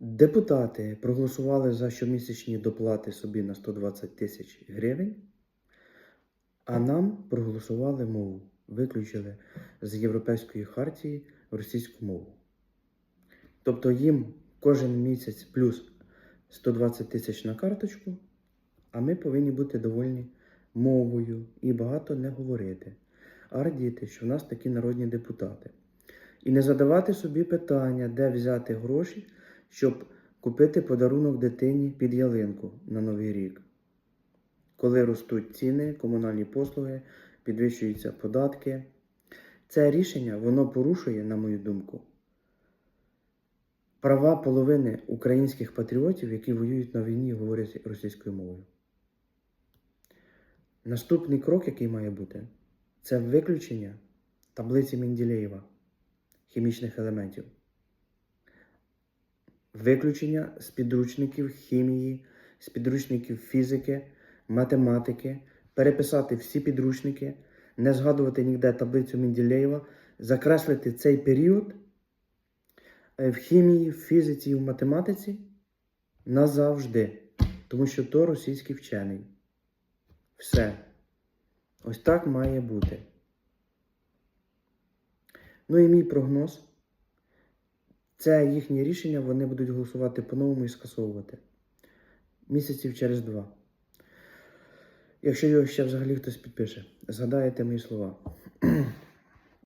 Депутати проголосували за щомісячні доплати собі на 120 тисяч гривень, а нам проголосували мову, виключили з Європейської хартії російську мову. Тобто їм кожен місяць плюс 120 тисяч на карточку, а ми повинні бути довольні мовою і багато не говорити, а радіти, що в нас такі народні депутати. І не задавати собі питання, де взяти гроші, щоб купити подарунок дитині під ялинку на Новий рік. Коли ростуть ціни, комунальні послуги, підвищуються податки. Це рішення воно порушує, на мою думку, права половини українських патріотів, які воюють на війні говорять російською мовою. Наступний крок, який має бути, це виключення таблиці Менделєєва хімічних елементів. Виключення з підручників хімії, з підручників фізики, математики, переписати всі підручники, не згадувати ніде таблицю Менделєєва, закреслити цей період е, в хімії, в фізиці і в математиці назавжди. Тому що то російський вчений. Все. Ось так має бути. Ну і мій прогноз. Це їхнє рішення, вони будуть голосувати по-новому і скасовувати. Місяців через два. Якщо його ще взагалі хтось підпише, згадаєте мої слова.